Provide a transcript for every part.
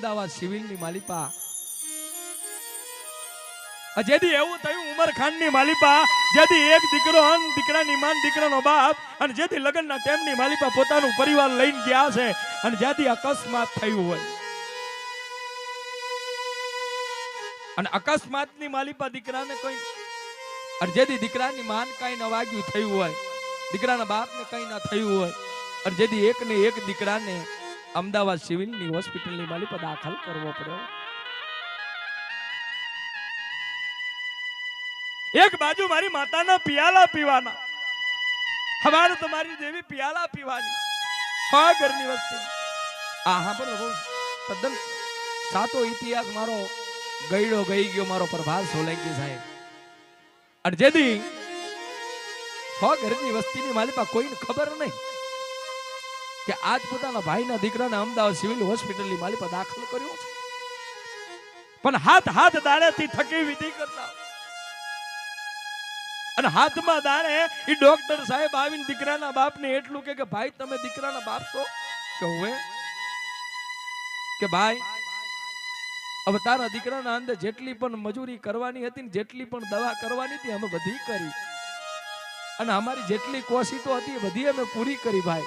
અમદાવાદ સિવિલની માલિપા. જેથી એવું થયું ઉમર ખાનની માલિપા જેથી એક દીકરો દીકરાની માન દીકરાનો બાપ, અને જેથી લગ્નના ટાઈમની માલિપા પોતાનું પરિવાર લઈને ગયા છે, અને જ્યાંથી અકસ્માત થયું હોય. અને અકસ્માતની માલિપા દીકરાને કોઈ અને જેથી દીકરાની માન કઈ ન વાગ્યું થયું હોય, દીકરાના બાપને કઈ ન થયું હોય, અને જેથી એક ને એક દીકરાને અમદાવાદ સિવિલની હોસ્પિટલની માલિક દાખલ કરવો પડ્યો. એક બાજુ મારી માતાના પિયાલા પીવાના. હવારે તમારી મારી દેવી પિયાલા પીવાની. હા, ઘરની વસ્તી. આ હા બહુ તદ્દન સાતો ઇતિહાસ મારો ગયડો ગઈ ગયો, મારો પ્રભાસ સોલંકી સાહેબ. અને જેથી હો, ઘરની વસ્તીની માલિકા કોઈને ખબર નહીં. કે આજ પોતાના ભાઈના દીકરાને અમદાવાદ સિવિલ હોસ્પિટલની માલિપા દાખલ કર્યો છે. પણ હાથ હાથ દાડેથી થકી વિધિ કરતા અને હાથમાં દાડે એ ડોક્ટર સાહેબ આવીને દીકરાના બાપને એટલું કે ભાઈ તમે દીકરાના બાપ છો? કે હવે? કે ભાઈ, હવે તારા દીકરાના અંદર જેટલી પણ મજૂરી કરવાની હતી ને જેટલી પણ દવા કરવાની હતી અમે બધી કરી. અને અમારી જેટલી કોશિશો હતી એ બધી અમે પૂરી કરી ભાઈ.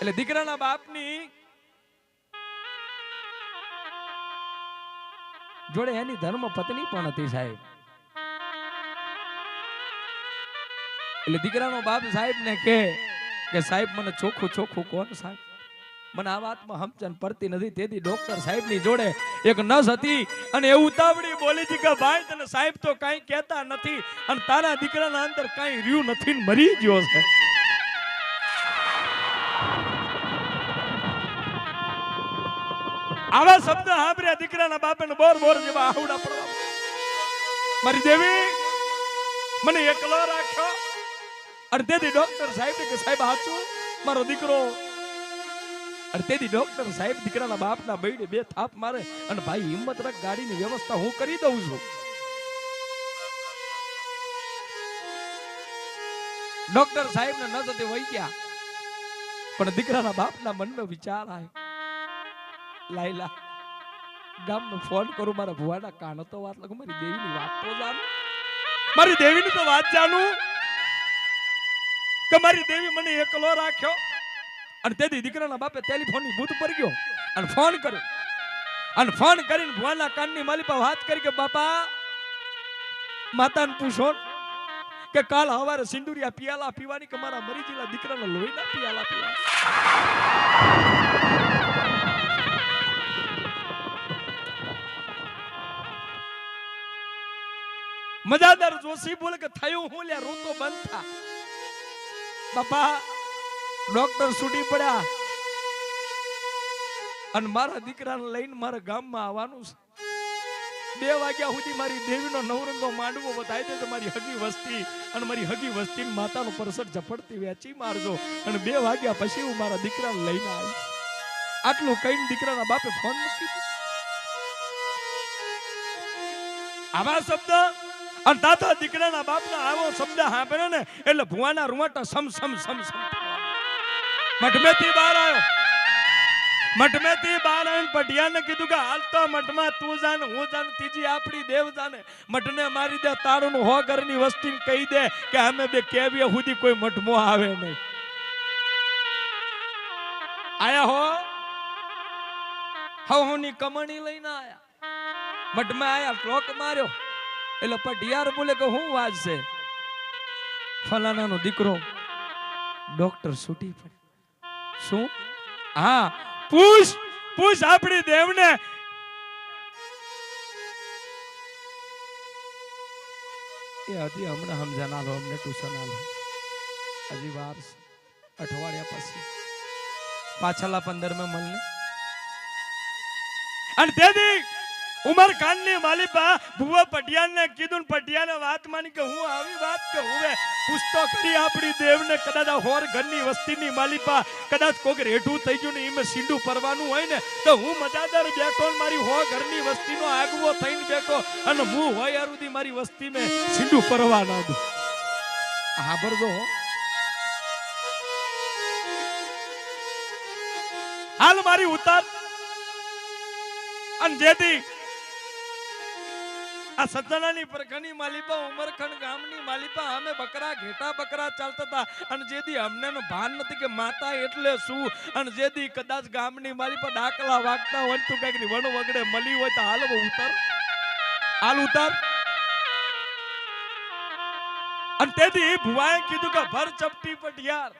એટલે દીકરાના બાપની જોડે એની ધર્મ પત્ની પણ હતી સાહેબ. એટલે દીકરાનો બાપ સાહેબ ને કે કે સાહેબ, મને ચોખ્ખું ચોખ્ખું કોણ સાહેબ. મને આ વાતમાં હમચન પડતી નથી. તેથી ડોક્ટર સાહેબની જોડે એક નસ હતી અને એ ઉતાવળી બોલી હતી કે, ભાઈ, તને સાહેબ તો કાંઈ કહેતા નથી અને તારા દીકરાના અંદર કાંઈ રહ્યું નથી મરી ગયો છે. આવા શબ્દ સાંભળ્યા દીકરાના બાપે બોર બોર જેવા આવડા પડવા મારી દેવી, મને એકલો રાખ્યો અને તેથી ડોક્ટર સાહેબ કે સાહેબ હાચું? મારો દીકરો. અને તેથી ડોક્ટર સાહેબ દીકરાના બાપના બૈડે બે થાપ મારે અને ભાઈ હિંમત રાખ, ગાડીની વ્યવસ્થા હું કરી દઉં છું. ડોક્ટર સાહેબ ને ન જતે વહી ગયા પણ દીકરાના બાપના મનનો વિચાર આવ્યો. લાયલા. ગામમાં ફોન કરું, મારા ભુવાના કાનો તો વાત લખું, મારી દેવીની વાત તો જાણું. મારી દેવીની તો વાત જાણું. કે મારી દેવી મને એકલો રાખ્યો. અને તેથી દીકરાના બાપે ટેલિફોનની બૂથ પર ગયો અને ફોન કર્યો. અને ફોન કરીને ભુવાના કાનની માલી પર વાત કરી કે, બાપા, માતાને પૂછો કે કાલ હવારે સિંદુરિયા પિયાલા પીવાની કે મારા મરી ગયેલા દીકરાના લોહીના પિયાલા પીવા મજાદાર જોશી બોલે કે થયું હું લે, રૂ બંધ થા. બાપા ડોક્ટર છૂટી પડ્યા. અને મારા દીકરાને લઈને મારા ગામમાં આવવાનું છે. બે વાગ્યા સુધી મારી દેવીનો નવરંગો માંડવો બતાવી દેજો, મારી હગી વસ્તી. અને મારી હગી વસ્તી માતાનો પરસર ઝપડતી વેચી મારજો. અને બે વાગ્યા પછી હું મારા દીકરાને લઈને આવીશ. આટલું કહીને દીકરાના બાપે ફોન મૂકી આવા શબ્દ અને તાતા દીકરાના બાપના આવો શબ્દ સાંભળે ને, એટલે ભુવાના રૂવાટા સમ સમ સમ સમ મઠમેથી બહાર આવ્યો. મઠમેથી બહાર આવીને પટિયાને કીધું કે હાલ તો મઠમાં તું જાને, હું જાને, ત્રીજી આપણી દેવ જાને. મઠને મારી દે તારું હો ઘરની વસ્તી કહી દે કે અમે બે કેવીએ સુધી કોઈ મઠમો આવે નહીં. આયા હો? હવ હુંની કમણી લઈને આયા. મઠમાં આયા ટ્રોક માર્યો. એટલે પઢિયાર બોલે કે હું વાત ફલાણાનો દીકરો ડોક્ટર છૂટી પડે. શું? હા, પૂછ પૂછ આપણી દેવને. એ હતી હમણાં સમજાન આલો, અમને ટ્યુશન આલો. હજી વાર અઠવાડિયા પછી. પાછલા પંદરમાં મળને. અને તેથી ઉમર ખાનની માલિપા ભુવા પટિયાલ ને કીધું ને વાત માની કે હું આવી વાત કે હું પૂછતો કરી આપણી દેવને કદાચ આ હોર ઘરની વસ્તીની માલિપા કદાચ કોઈક રેઠું થઈ ગયું ને એમાં સીંડું પરવાનું હોય ને તો હું મજાદાર બેઠો મારી હો ઘરની વસ્તીનો આગવો થઈને બેઠો અને હું હોય અરુદી મારી વસ્તી મેં સીંડું પરવા ના દઉં હા. બરજો હાલ મારી ઉતાર. અને જેથી આ સજ્જનાની પ્રખની માલિપા, ઉમરખંડ ગામની માલિપા, અમે બકરા ઘેટા બકરા ચાલતા હતા. અને જેથી અમને ભાન નથી કે માતા એટલે શું? અને જેથી કદાચ ગામની માલિપા ડાકલા વાગતા હોય તું કંઈક વણ વગડે મળી હોય તો હાલ ઉતર. હાલ ઉતર. અને તેથી ભુવાએ કીધું કે ભર ચપટી પટિયાર.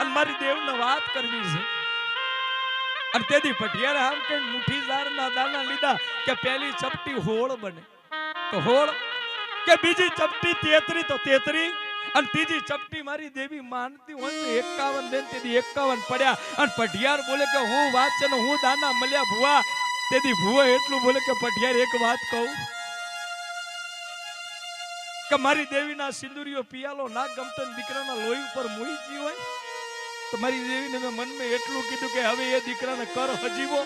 અને મારી દેવને વાત કરવી છે. અને તેથી પટિયારે આમ કે મુઠ્ઠી ઝારના દાના લીધા કે પહેલી ચપટી હોળ બને. તો કે બીજી ચપટી તેતરી તો તેતરી, અને ત્રીજી ચપટી મારી દેવી માનતી હોય એકાવન દેન તેથી એકાવન પડ્યા. અને પઢિયાર બોલે કે હું વાત છે હું દાના મળ્યા ભુવા. તેથી ભુવા એટલું બોલે કે પઢિયાર એક વાત કહું. કે મારી દેવીના સિંદુરીઓ પિયાલો ના ગમતો દીકરાના લોહી ઉપર મોઈ જી હોય. તો મારી દેવીને મેં મનમાં એટલું કીધું કે હવે એ દીકરાને કર હજીવો.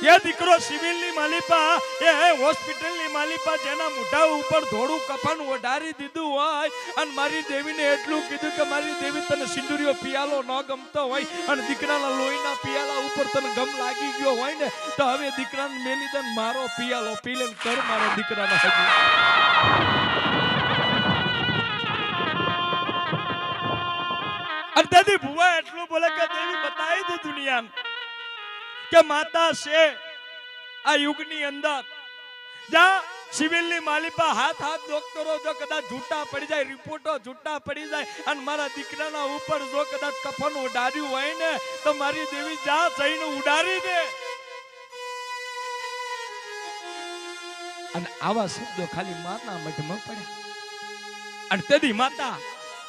એ દીકરો સિવિલની માલિપા, એ હોસ્પિટલની માલિપા જેના મોઢા ઉપર ધોળું કફન ઓઢારી દીધું હોય અને મારી દેવીને એટલું કીધું કે મારી દેવી તને સિંદુરીઓ પિયાલો ન ગમતો હોય અને દીકરાના લોહીના પિયાલા ઉપર તને ગમ લાગી ગયો હોય ને, તો હવે દીકરાને મેલી દે મારો પિયાલો પી લે કર મારા દીકરાના હજી. અને તેથી ભુવા એટલું બોલે કે દેવી બતાવી દે દુનિયાને. કે માતા છે આ યુગની અંદર. જા, સિવિલની માલિપા હાથ હાથ ડોક્ટરો જો કદાચ જૂટા પડી જાય, રિપોર્ટો જૂટા પડી જાય, અને મારા દીકરાના ઉપર જો કદાચ કફન ઉડાડ્યું હોય ને, તો મારી દેવી જા, જઈને ઉડાડી દે. અને આવા શબ્દો ખાલી માતા મઢમાં પડ્યા. અને તેથી માતા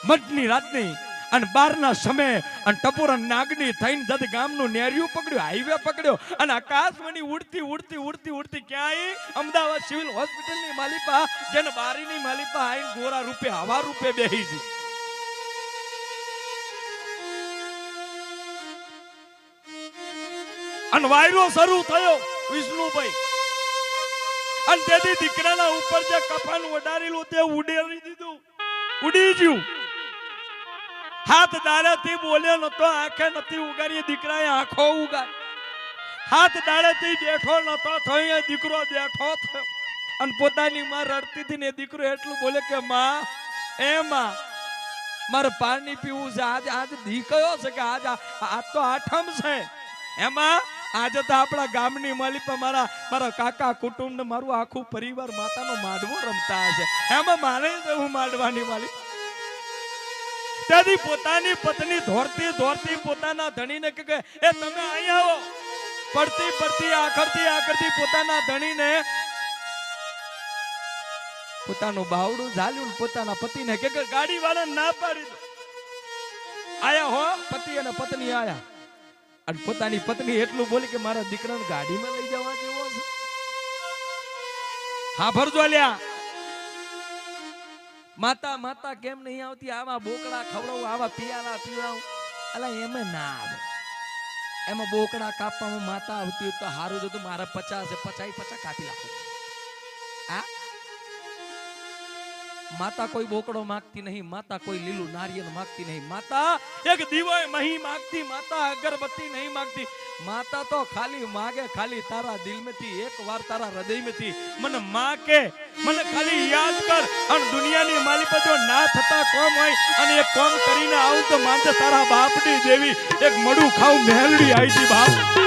મઢની રાતની અને બારના સમયે અને ટપોરા નાગની થઈને જદ ગામનું નેરિયું પકડ્યું હાઈવે પકડ્યો અને આકાશવાણી ઉડતી ઉડતી ઉડતી ઉડતી ક્યાંય અમદાવાદ સિવિલ હોસ્પિટલની માલિપા, જેને બારીની માલિપા આઈને ગોરા રૂપે, હવા રૂપે બેહી છે. અને વાયરો શરૂ થયો વિષ્ણુભાઈ. અને તેથી દીકરાના ઉપર જે કફન ઓડારેલું તે ઉડેરી દીધું. ઉડી ગયું. હાથ દાડાથી બોલ્યો નતો આંખે નથી ઉગાડી દીકરાએ આંખો ઉગાડી હાથ દાડેથી બેઠો નતો થયો દીકરો બેઠો થયો. અને પોતાની માં રડતી હતી ને દીકરો એટલું બોલે કે, માં, એ માં, મારે પાણી પીવું છે. આજે આજે દી કયો છે કે આજ આજ તો આઠમ છે. એમાં આજે તો આપણા ગામની પણ મારા મારા કાકા કુટુંબ ને મારું આખું પરિવાર માતાનો માડવો રમતા હશે. એમાં મારે હું માંડવાની માલિક. ત્યાંથી પોતાની પત્ની ધોરતી ધોરતી પોતાના ધણીને કે, એ તમે અહીંયા આવો. પડતી પડતી આખરતી આખરતી પોતાના ધણીને પોતાનું બાવડું ઝાલ્યું પોતાના પતિને કે ગાડી વાળા ના પાડી દો. આયા હો, પતિ અને પત્ની આયા. અને પોતાની પત્ની એટલું બોલી કે, મારા દીકરાને ગાડીમાં લઈ જવા જેવો છે. હા ભરજો લ્યા. માતા માતા કેમ નહીં આવતી? આવા બોકડા ખવડાવું, આવા પિયાલા પીવડાવું. એટલે એમે ના આવે. એમાં બોકડા કાપવામાં માતા આવતી તો સારું જો તો મારા પચાસ પચાઈ પચાસ કાપી નાખું. આ માતા કોઈ બોકડો માગતી નહીં, માતા કોઈ લીલું નારિયેલ માગતી નહીં, માતા એક દીવો મહી માગતી, માતા અગરબત્તી નહીં માગતી. માતા તો ખાલી માગે, ખાલી તારા દિલમાંથી, એક વાર તારા હૃદયમાંથી. મને માં મને ખાલી યાદ કર, અને દુનિયાની માલિકો જો ના થતા કોમ હોય, અને એક કોમ કરીને આવું તો માનજે તારા બાપની દેવી એક મડું ખાવ મહેલડી આવી બાપ.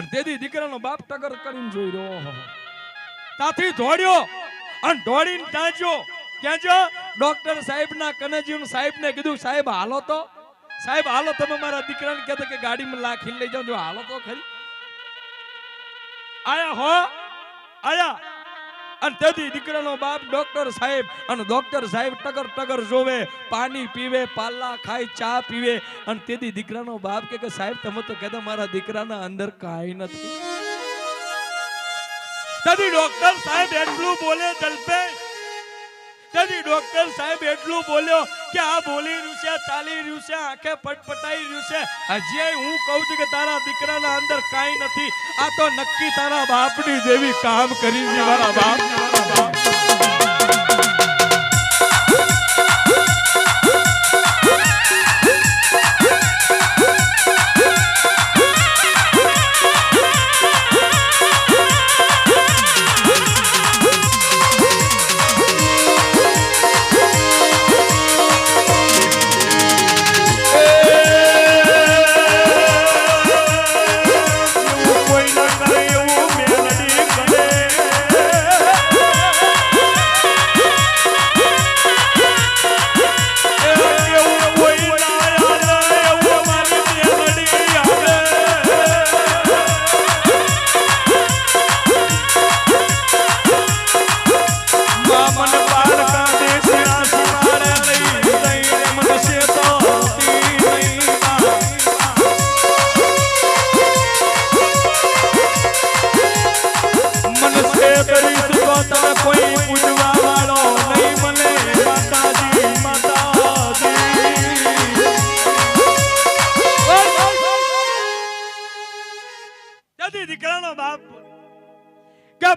અને તેથી દીકરાનો બાપ ટગર કરીને જોઈ રહ્યો. તાથી દોડ્યો અને દોડીને ત્યાં જો ક્યાં જો ડોક્ટર સાહેબના કનેજીવ સાહેબને કીધું, સાહેબ, હાલો તો. સાહેબ, હાલો, તમે મારા દીકરાને કહેતા કે ગાડીમાં લાખી લઈ જાઓ, જો હાલો તો ખરી. આયા હો, આયા. અને તેથી દીકરાનો બાપ ડોક્ટર સાહેબ અને ડોક્ટર સાહેબ ટગર ટગર જોવે, પાણી પીવે, પાલા ખાય, ચા પીવે. અને તેથી દીકરાનો બાપ કે સાહેબ, તમે તો કહેતા મારા દીકરાના અંદર કાંઈ નથી. તેથી ડોક્ટર સાહેબ એટલું બોલે, જલપે તેથી ડોક્ટર સાહેબ એટલું બોલ્યો કે આ બોલી રહ્યું છે ચાલી રહ્યું છે, આંખે પટપટાઈ રહ્યું છે. હજી હું કહું છું કે તારા દીકરાના અંદર કાંઈ નથી. આ તો નક્કી તારા બાપની દેવી કામ કરી છે મારા બાપ.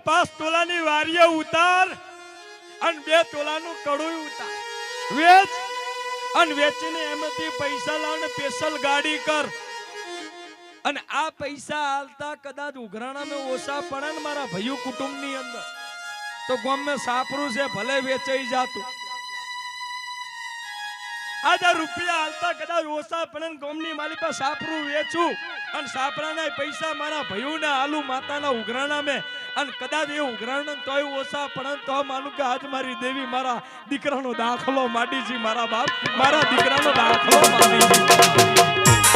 પાંચ તોલાની વારીએ ઉતાર અને બે તોલાનું કડું ઉતાર. વેચ અને વેચીને એમાંથી પૈસા લાવને સ્પેશિયલ ગાડી કર. અને આ પૈસા હાલતા કદાચ ઉઘરાણા મેં ઓછા પડે ને મારા ભાઈઓ કુટુંબની અંદર. તો ગામમાં સાપરું છે, ભલે વેચાઈ જાતું. આજે રૂપિયા હાલતા કદાચ ઓછા પડે ગામની માલી પાસે સાપરું વેચું. અને સાપરાના પૈસા મારા ભાઈઓના આલુ માતાના ઉઘરાણા મેં અને કદાચ એ ગ્રહણ તોય ઓછા પણ તો માનું કે આજ મારી દેવી મારા દીકરાનો દાખલો માંડી છે મારા બાપ, મારા દીકરાનો દાખલો માંડી છે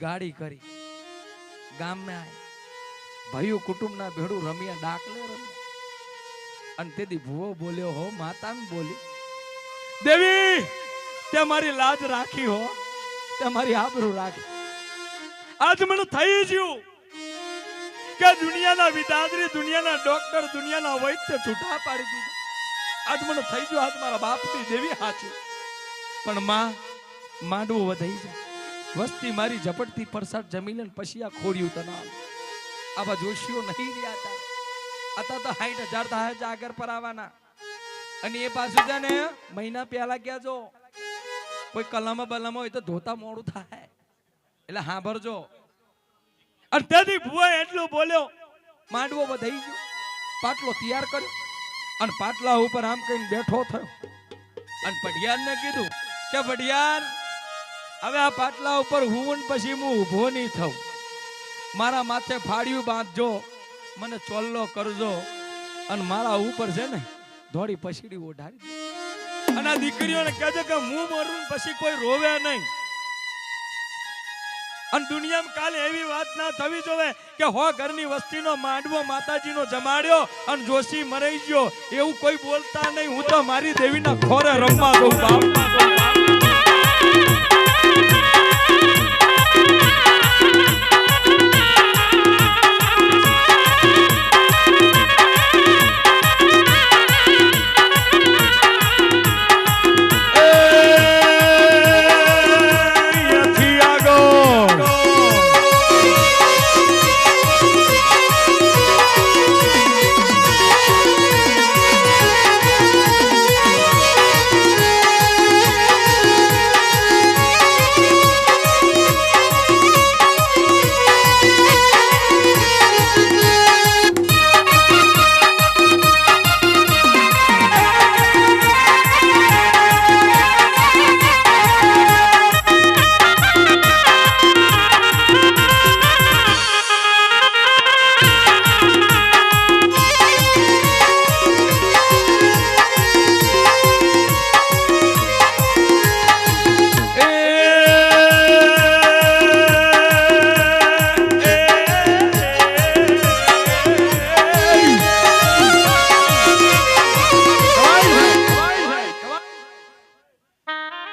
ગાડી કરી. આય. ભાઈઓ કુટુંબના ભેડું રમ્યા ડાકલે રમ્યા અને તેથી ભૂવો બોલ્યો, હો માતા બોલી. દેવી તે મારી લાજ રાખી હો. તે મારી આબરૂ રાખી. આજ મને થઈ ગયું કે દુનિયાના વિદાદરી, દુનિયાના ડોક્ટર, દુનિયાના વૈદ્ય છૂટા પાડી દીધા. આજ મને થઈ ગયું આજ મારા બાપની દેવી હાચી. પણ માં, માંડવું વધાઈ જાય. વસ્તી મારી ઝપટથી પરસાદ જમી લે પછી ખોડ્યું તના આવા જોશીઓ નહીં રહ્યા હતા. અત્યારે તો હાઈટ હજાર દહ હજાર આગળ પર આવવાના અને એ પાછું છે ને, મહિના પહેલા જો. કોઈ કલમ બલમ હોય તો ધોતા મોડું થાય. એટલે સાંભળજો તેથી ભુવાએ એટલું બોલ્યો, માંડવો વધાઈ ગયો. પાટલો તૈયાર કર્યો. અને પાટલા ઉપર આમ કહીને બેઠો થયો. અને પઢિયારને કીધું કે, પઢિયાર હવે આ પાટલા ઉપર હું પછી હું ઊભો નહીં થઉં. મારા માથે ફાડ્યું બાંધજો, મને ચોલ્લો કરજો, અને મારા ઉપર છે ને, ધોળી પછીડી ઓઢાડી અને દીકરીઓને કહેજો કે હું મરું પછી કોઈ રોવે નહીં. અને દુનિયામાં કાલે એવી વાત ના થવી જોવે કે હો ઘરની વસ્તીનો માંડવો માતાજીનો જમાડ્યો અને જોશી મરાઈ ગયો. એવું કોઈ બોલતા નહીં. હું તો મારી દેવીના ખોરે રમવા દઉં, બાપ.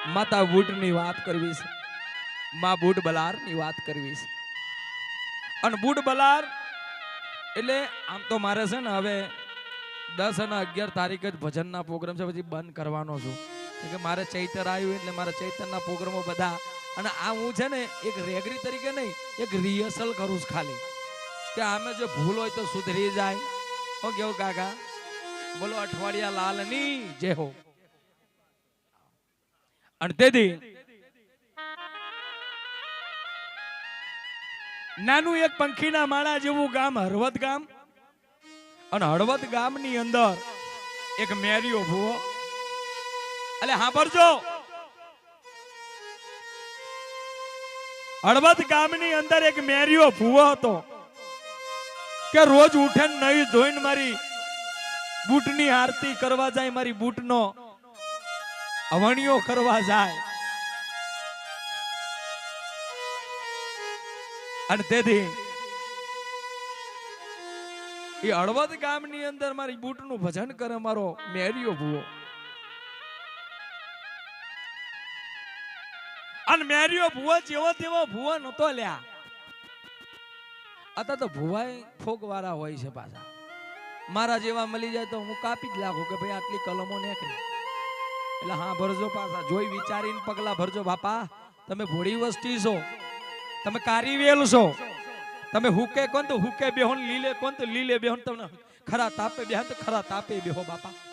માતા બુટની વાત કરવી છે. મા બુટ બલારની વાત કરવી છે. અને બુટ બલાર એટલે આમ તો મારે છે ને હવે દસ અને અગિયાર તારીખ જ ભજનના પ્રોગ્રામ છે, પછી બંધ કરવાનો છું. કે મારે ચૈતર આવ્યું એટલે મારે ચૈતરના પ્રોગ્રામો બધા. અને આ હું છે ને એક રેગરી તરીકે નહીં, એક રિહર્સલ કરું છું ખાલી. કે આમે જો ભૂલ હોય તો સુધરી જાય. હો કેવું કાકા? બોલો અઠવાડિયા લાલની જય હો. અને તેથી નાનું એક પંખીના માળા જેવું ગામ, હળવદ ગામ. અને હળવદ ગામની અંદર એક મેરિયો ભૂવો. એટલે સાંભળજો હળવદ ગામની અંદર એક મેરિયો ભૂવો હતો કે રોજ ઉઠે નહીં ધોઈને મારી બૂટની આરતી કરવા જાય, મારી બૂટનો અવણીઓ કરવા જાય. અને તેથી એ હળવદ ગામની અંદર મારી બૂટનું ભજન કરે મારો મેરિયો ભૂવો. અને મેરિયો ભૂવો જેવો તેવો ભૂવો નતો લ્યા. અત્યારે તો ભૂવાય ફોગવાળા હોય છે પાછા. મારા જેવા મળી જાય તો હું કાપી જ લાગુ કે ભાઈ આટલી કલમો નીકળી. એટલે હા, ભરજો પાછા. જોઈ વિચારીને પગલા ભરજો બાપા. તમે ભોળી વસ્તી છો. તમે કારી વેલ છો. તમે હુકે કોણ તો હુકે બેહોન, લીલે કોણ તો લીલે બેહોન. તમને ખરા તાપે બેહન તો ખરા તાપે બેહો બાપા.